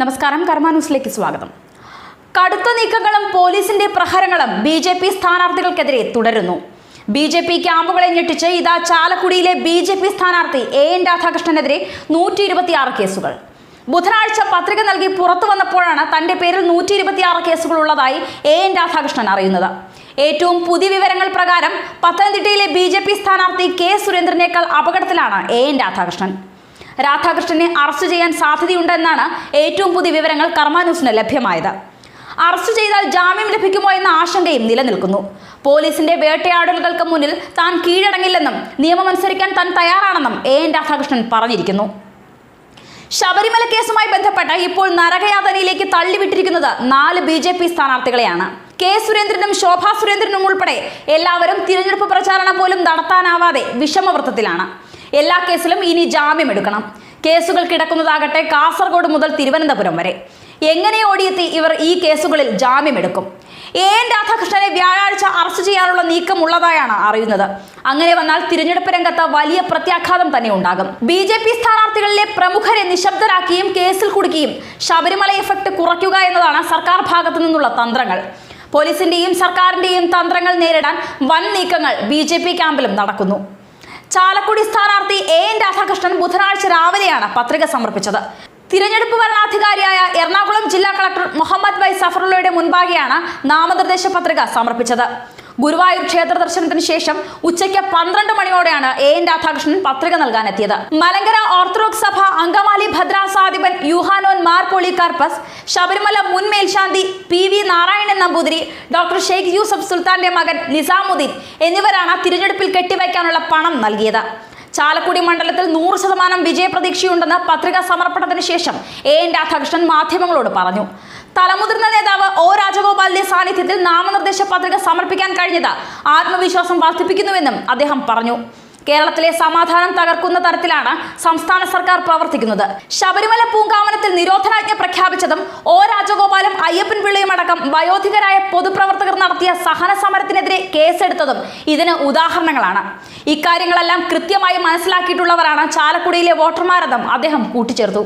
നമസ്കാരം കർമ്മ ന്യൂസിലേക്ക് സ്വാഗതം. കടുത്ത നീക്കങ്ങളും പോലീസിന്റെ പ്രഹരങ്ങളും ബി ജെ പി സ്ഥാനാർത്ഥികൾക്കെതിരെ തുടരുന്നു. ബി ജെ പി ക്യാമ്പുകളെ ഞെട്ടിച്ച് ഇതാ ചാലക്കുടിയിലെ ബി ജെ പി സ്ഥാനാർത്ഥി എ എൻ രാധാകൃഷ്ണനെതിരെ നൂറ്റി ഇരുപത്തിയാറ് കേസുകൾ. ബുധനാഴ്ച പത്രിക നൽകി പുറത്തു വന്നപ്പോഴാണ് തന്റെ പേരിൽ നൂറ്റി ഇരുപത്തിയാറ് കേസുകൾ ഉള്ളതായി എ എൻ രാധാകൃഷ്ണൻ അറിയുന്നത്. ഏറ്റവും പുതിയ വിവരങ്ങൾ പ്രകാരം പത്തനംതിട്ടയിലെ ബി ജെ പി സ്ഥാനാർത്ഥി കെ സുരേന്ദ്രനേക്കാൾ അപകടത്തിലാണ് എ എൻ രാധാകൃഷ്ണൻ. രാധാകൃഷ്ണനെ അറസ്റ്റ് ചെയ്യാൻ സാധ്യതയുണ്ടെന്നാണ് ഏറ്റവും പുതിയ വിവരങ്ങൾ കർമാന്യൂസിന് ലഭ്യമായത്. അറസ്റ്റ് ചെയ്താൽ ജാമ്യം ലഭിക്കുമോ എന്ന ആശങ്കയും നിലനിൽക്കുന്നു. പോലീസിന്റെ വേട്ടയാടലുകൾക്ക് മുന്നിൽ താൻ കീഴടങ്ങില്ലെന്നും നിയമമനുസരിക്കാൻ താൻ തയ്യാറാണെന്നും എ. എൻ. രാധാകൃഷ്ണൻ പറഞ്ഞിരിക്കുന്നു. ശബരിമല കേസുമായി ബന്ധപ്പെട്ട് ഇപ്പോൾ നരകയാതനയിലേക്ക് തള്ളിവിട്ടിരിക്കുന്നത് നാല് ബി ജെ പി സ്ഥാനാർത്ഥികളെയാണ്. കെ. സുരേന്ദ്രനും ശോഭാ സുരേന്ദ്രനും ഉൾപ്പെടെ എല്ലാവരും തിരഞ്ഞെടുപ്പ് പ്രചാരണം പോലും നടത്താനാവാതെ വിഷമവൃത്തത്തിലാണ്. എല്ലാ കേസിലും ഇനി ജാമ്യം എടുക്കണം. കേസുകൾ കിടക്കുന്നതാകട്ടെ കാസർഗോഡ് മുതൽ തിരുവനന്തപുരം വരെ. എങ്ങനെ ഓടിയെത്തി ഇവർ ഈ കേസുകളിൽ ജാമ്യം എടുക്കും? എൻ രാധാകൃഷ്ണനെ വ്യാഴാഴ്ച അറസ്റ്റ് ചെയ്യാനുള്ള നീക്കം ഉള്ളതായാണ് അറിയുന്നത്. അങ്ങനെ വന്നാൽ തിരഞ്ഞെടുപ്പ് രംഗത്ത് വലിയ പ്രത്യാഘാതം തന്നെ ഉണ്ടാകും. ബി ജെ പി സ്ഥാനാർത്ഥികളിലെ പ്രമുഖരെ നിശബ്ദരാക്കിയും കേസിൽ കുടുക്കിയും ശബരിമല എഫക്ട് കുറയ്ക്കുക എന്നതാണ് സർക്കാർ ഭാഗത്തു നിന്നുള്ള തന്ത്രങ്ങൾ. പോലീസിന്റെയും സർക്കാരിന്റെയും തന്ത്രങ്ങൾ നേരിടാൻ വൻ നീക്കങ്ങൾ ബി ക്യാമ്പിലും നടക്കുന്നു. ചാലക്കുടി സ്ഥാനാർത്ഥി എ എൻ രാധാകൃഷ്ണൻ ബുധനാഴ്ച രാവിലെയാണ് പത്രിക സമർപ്പിച്ചത്. തിരഞ്ഞെടുപ്പ് വരണാധികാരിയായ എറണാകുളം ജില്ലാ കളക്ടർ മുഹമ്മദ് വൈ സഫറുള്ളയുടെ മുൻപാകെയാണ് നാമനിർദ്ദേശ പത്രിക സമർപ്പിച്ചത്. ഗുരുവായൂർ ക്ഷേത്ര ദർശനത്തിന് ശേഷം ഉച്ചയ്ക്ക് പന്ത്രണ്ട് മണിയോടെയാണ് എ എൻ രാധാകൃഷ്ണൻ പത്രിക നൽകാനെത്തിയത്. മലങ്കര ഓർത്തഡോക്സ് സഭ അങ്കമാലി ഭദ്രാസാധിപൻ യുഹാനോൻ മാർ പോളികാർപ്പസ് ശബരിമല മുൻ മേൽശാന്തി P V Narayanan Namboothiri doctor Sheikh Yusuf സുൽത്താന്റെ മകൻ നിസാമുദ്ദീൻ എന്നിവരാണ് തിരഞ്ഞെടുപ്പിൽ കെട്ടിവയ്ക്കാനുള്ള പണം നൽകിയത്. ചാലക്കുടി മണ്ഡലത്തിൽ നൂറ് ശതമാനം വിജയപ്രതീക്ഷയുണ്ടെന്ന് പത്രികാ സമർപ്പണത്തിന് ശേഷം എ എൻ രാധാകൃഷ്ണൻ മാധ്യമങ്ങളോട് പറഞ്ഞു. തലമുതിർന്ന നേതാവ് ഒ രാജഗോപാലിന്റെ സാന്നിധ്യത്തിൽ നാമനിർദ്ദേശ പത്രിക സമർപ്പിക്കാൻ കഴിഞ്ഞത് ആത്മവിശ്വാസം വർദ്ധിപ്പിക്കുന്നുവെന്നും അദ്ദേഹം പറഞ്ഞു. കേരളത്തിലെ സമാധാനം തകർക്കുന്ന തരത്തിലാണ് സംസ്ഥാന സർക്കാർ പ്രവർത്തിക്കുന്നത്. ശബരിമല പൂങ്കാവനത്തിൽ നിരോധനാജ്ഞ പ്രഖ്യാപിച്ചതും ഒ രാജഗോപാലും അയ്യപ്പൻ പിള്ളയും അടക്കം വയോധികരായ പൊതുപ്രവർത്തകർ നടത്തിയ സഹന സമരത്തിനെതിരെ കേസെടുത്തതും ഇതിന് ഉദാഹരണങ്ങളാണ്. ഇക്കാര്യങ്ങളെല്ലാം കൃത്യമായി മനസ്സിലാക്കിയിട്ടുള്ളവരാണ് ചാലക്കുടിയിലെ വോട്ടർമാരെന്നും അദ്ദേഹം കൂട്ടിച്ചേർത്തു.